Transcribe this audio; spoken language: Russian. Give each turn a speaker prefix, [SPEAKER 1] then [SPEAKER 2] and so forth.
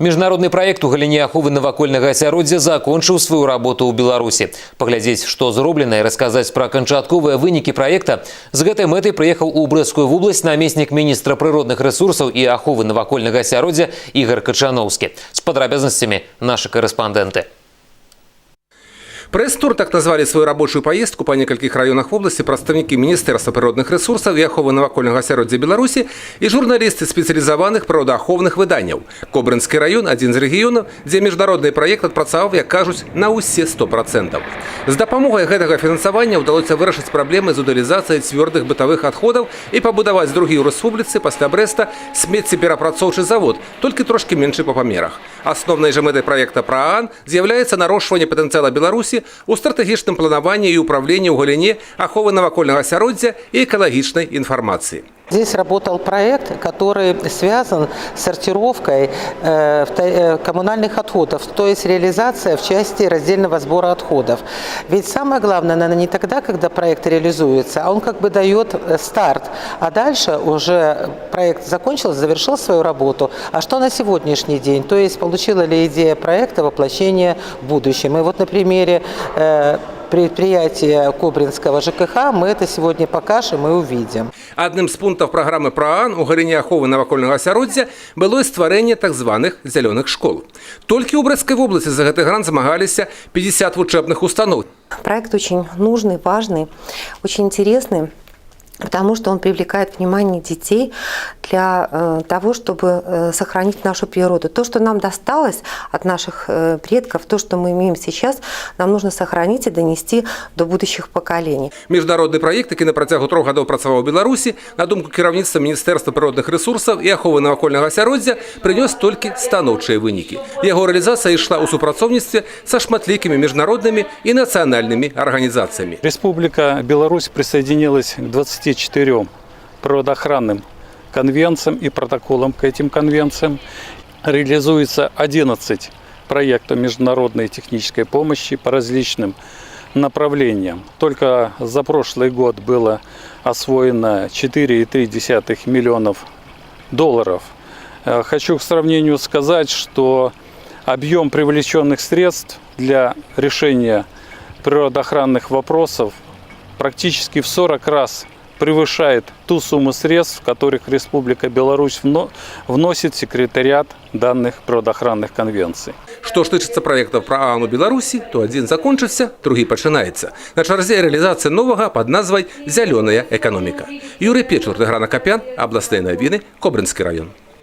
[SPEAKER 1] Міжнародны праект у галіне аховы навакольнага асяроддзя закончыў сваю работу ў Беларусі. Паглядзець, што зроблена і расказаць пра канчатковыя вынікі праекта. З гэтай мэтай прыехаў у Брэскую вобласць намеснік міністра прыродных рэсурсаў і аховы навакольнага асяроддзя Ігор Качановскі. З падрабязнасцямі нашы корэспандэнты.
[SPEAKER 2] Пресс-тур так назвали свою рабочую поездку по некальких районах области представники Министерства природных ресурсов и аховы навакольного асяроддзя Беларуси и журналисты специализованных природоаховных выданняў. Кобрынскі район – один из регионов, где международный проект адпрацаваў, як кажуць, на ўсе 100%. З дапамогай гэтага фінансавання ўдалося вырашыць праблемы з утылізацыяй цвёрдых бытавых адходаў і пабудаваць другі ў рэспубліцы пасля Брэста смеццеперапрацоўчы завод, толькі трошкі меншы па памерах. Асноўнай жа мэтай праекта ПРААН з'яўляецца нарошчванне патэнцыяла Беларусі у стратэгічным планаванні і ўправленні ў галіне аховы навакольнага асяроддзя і экалагічнай інфармацыі.
[SPEAKER 3] Здесь работал проект, который связан с сортировкой э, э, коммунальных отходов, то есть реализация в части раздельного сбора отходов. Ведь самое главное, наверное, не тогда, когда проект реализуется, а он как бы дает э, старт. А дальше уже проект закончился, завершил свою работу. А что на сегодняшний день? То есть получила ли идея проекта воплощение в будущем? И вот на примере предприятия Кобринского ЖКХ мы это сегодня покажем и увидим.
[SPEAKER 2] Адным з пунктаў праграмы ПРААН у галіне аховы навакольнага асяроддзя было і стварэнне так званых зялёных школ. Толькі ў Брэскай вобласці за гэты грант змагаліся 50 вучэбных устаноў.
[SPEAKER 4] Проект очень нужный, важный, очень интересный потому что он привлекает внимание детей для э, того, чтобы э, сохранить нашу природу. То, что нам досталось от наших э, предков, то, что мы имеем сейчас, нам нужно сохранить и донести до будущих поколений.
[SPEAKER 2] Міжнародны праект, які на працягу трох гадоў працаваў у Беларусі, на думку кіраўніцтва Міністэрства прыродных рэсурсаў і аховы навакольнага асяроддзя, прынёс толькі станоўчыя вынікі. Яго рэалізацыя ішла ў супрацоўніцтве са шматлікімі міжнароднымі і нацыянальнымі арганізацыямі.
[SPEAKER 5] Республика Беларусь присоединилась к 24 природоохранным конвенциям и протоколам к этим конвенциям. Реализуется 11 проектов международной технической помощи по различным направлениям. Только за прошлый год было освоено 4,3 миллионов долларов. Э, Хочу к сравнению сказать, что объем привлеченных средств для решения природоохранных вопросов практически в 40 раз превышает ту сумму средств, которых Республика Беларусь вно- вносит в секретариат данных природоохранных конвенций.
[SPEAKER 2] Што ж тычыцца праектаў ПРААН у Беларусі, то адзін закончыцца, другі пачынаецца. На чарзе рэалізацыя новага пад назвай зялёная эканоміка. Юрый Печур, Дэграна Капян, абласныя навіны, Кобрынскі раён.